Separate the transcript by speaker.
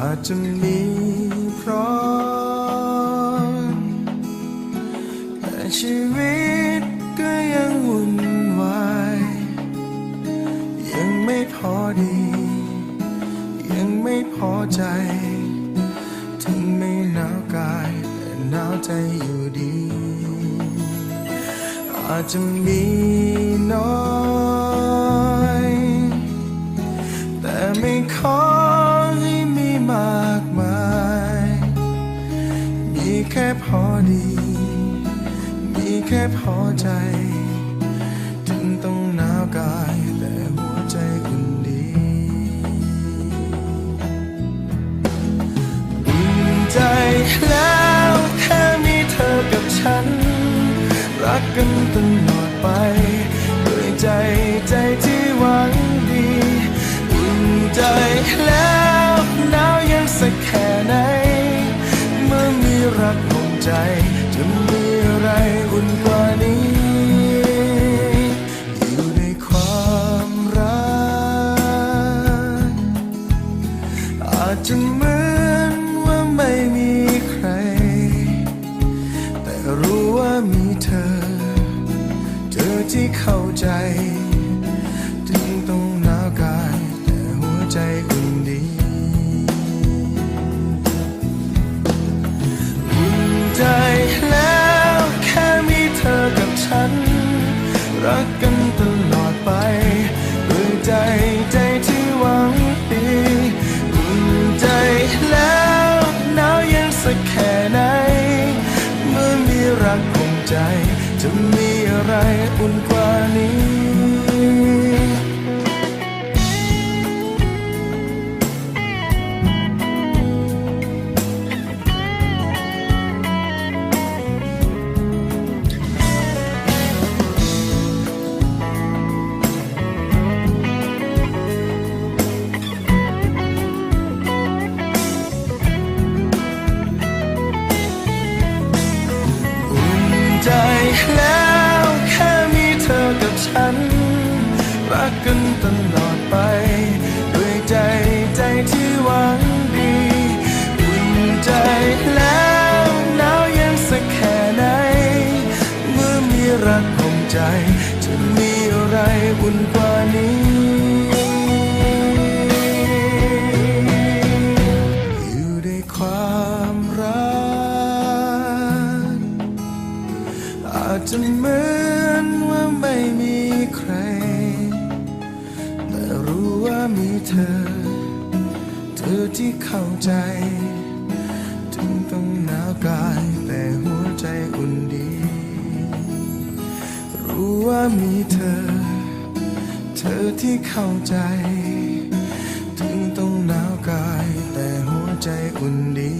Speaker 1: อาจจะมีพราะแต่ชีวิตก็ยังวุ่นวาย ยังไม่พอดี ยังไม่พอใจ ถึงไม่หนาวกายแต่หนาวใจอยู่ดี อาจจะมี ค่พอดี มีแค่พอใจ ถึงต้องหนาวกาย แต่หัวใจอุ่นดีอุ่นใจแล้วแค่มีเธอกับฉัน รักกันตั้ง จะมีอะไรอุ่นกว่านี้อยู่ในความรักอาจจะเหมือนว่าไม่มีใคร แต่รู้ว่ามีเธอ เธอที่เข้าใจ ถึงต้อง รักกันตลอดไปด้วยใจใจที่หวังดีอุ่นใจแล้วหนาวเย็นสักแค่ไหน เมื่อมีรักของใจ จะมีอะไรอุ่นกว่านี้ กกันตลอดไป ด้วยใจใจที่หวังดีอุ่นใจแล้วหนาวเย็นสักแค่ไหน เมื่อมีรักของใจ จะมีอะไรอุ่นกว่านี้อยู่ในความรักอาจจะเหมือนว่าไม่มีใคร ว่ามีเธอ เธอที่เข้าใจ ถึงต้องหนาวกาย แต่หัวใจอุ่นดี รู้ว่ามีเธอ เธอที่เข้าใจ ถึงต้องหนาวกาย แต่หัวใจอุ่นดี